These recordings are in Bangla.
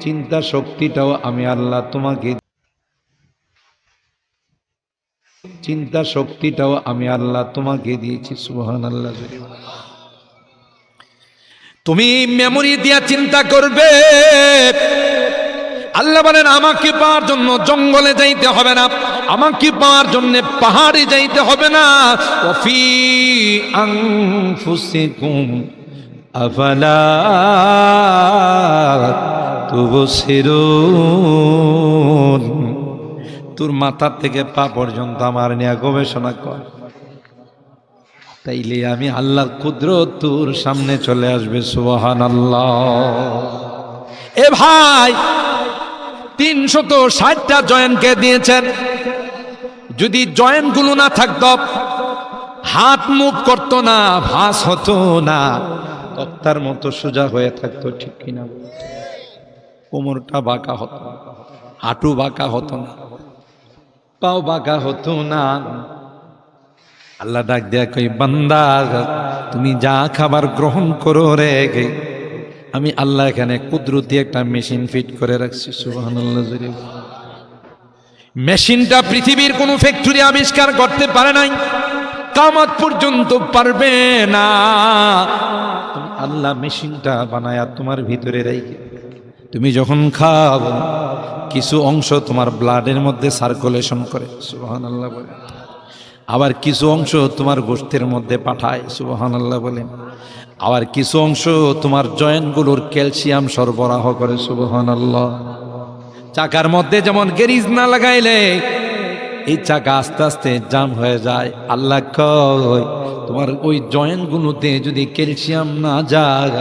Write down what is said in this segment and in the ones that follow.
চিন্তা শক্তিটাও আমি আল্লাহ তোমাকে চিন্তা শক্তিটাও আমি আল্লাহ তোমাকে দিয়েছি সুবহান আল্লাহ তুমি মেমোরি দিয়া চিন্তা করবে। আল্লাহ বলেন, আমাকে পাওয়ার জন্য জঙ্গলে যাইতে হবে না, আমাকে পাওয়ার জন্য পাহাড়ে যাইতে হবে না। তোর মাথার থেকে পা পর্যন্ত আমার নিয়ে গবেষণা কর। তাইলে আমি আল্লাহর ক্ষুদ্র তোর সামনে চলে আসবে সুবহান আল্লাহ এ ভাই, তিনশত ষাটটা জয়েন্টকে দিয়েছেন। যদি জয়েন্টগুলো না থাকত, হাত মুখ করতো না ভাস হতো না। তক্তার মতো সোজা হয়ে থাকতো, ঠিক কিনা? কোমরটা বাঁকা হতো হাঁটু বাঁকা হতো না, পাও বাঁকা হতো না। আল্লাহ ডাক দেয়া কই বান্দা, তুমি যা খাবার গ্রহণ করো রে গে। আমি আল্লাহ এখানে কুদরতি একটা মেশিন ফিট করে রাখছি, সুবহানাল্লাহ মেশিনটা পৃথিবীর কোনো ফ্যাক্টরি আবিষ্কার করতে পারে নাই, কামাত পর্যন্ত পারবে না। আল্লাহ মেশিনটা বানায়া তোমার ভিতরে রেখে। তুমি যখন খাও, কিছু অংশ তোমার ব্লাডের মধ্যে সার্কুলেশন করে। সুবহান আল্লাহ বলে। আবার কিছু অংশ তোমার গোষ্ঠের মধ্যে পাঠায়। সুবহান আল্লাহ বলে। আবার কিছু অংশ তোমার জয়েন্টগুলোর ক্যালসিয়াম সরবরাহ করে। সুবহান আল্লাহ চাকার মধ্যে যেমন গেরিজ না লাগাইলে, এই চাকা আস্তে আস্তে জাম হয়ে যায়। আল্লাহ কয় তোমার ওই জয়েন্টগুলোতে যদি ক্যালসিয়াম না যায়,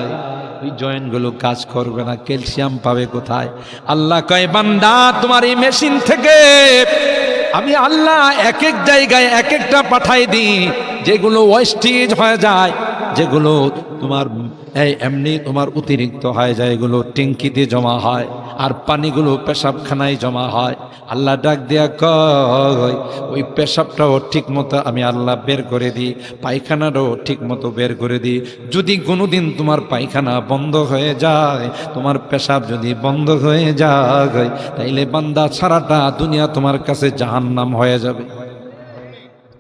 ওই জয়েন্টগুলো কাজ করবে না, ক্যালসিয়াম পাবে কোথায়? আল্লাহ কয়, বান্দা, তোমার এই মেশিন থেকে আমি আল্লাহ এক এক জায়গায় এক একটা পাঠাই দিই, যেগুলো ওয়েস্টেজ হয়ে যায়। যেগুলো তোমার, এই এমনি তোমার অতিরিক্ত হয়ে যায় এগুলো ট্যাঙ্কিতে জমা হয় আর পানিগুলো পেশাবখানায় জমা হয়। আল্লাহ ডাক দেয়া কয়, ওই পেশাবটাও ঠিক মতো আমি আল্লাহ বের করে দিই পায়খানাটাও ঠিক মতো বের করে দিই। যদি কোনোদিন তোমার পায়খানা বন্ধ হয়ে যায়, তোমার পেশাব যদি বন্ধ হয়ে যায়, তাইলে বান্দা সারাটা দুনিয়া তোমার কাছে জাহান্নাম হয়ে যাবে।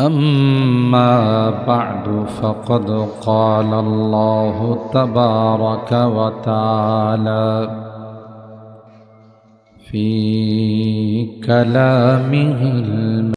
أما بعد فقد قال الله تبارك وتعالى في كلامه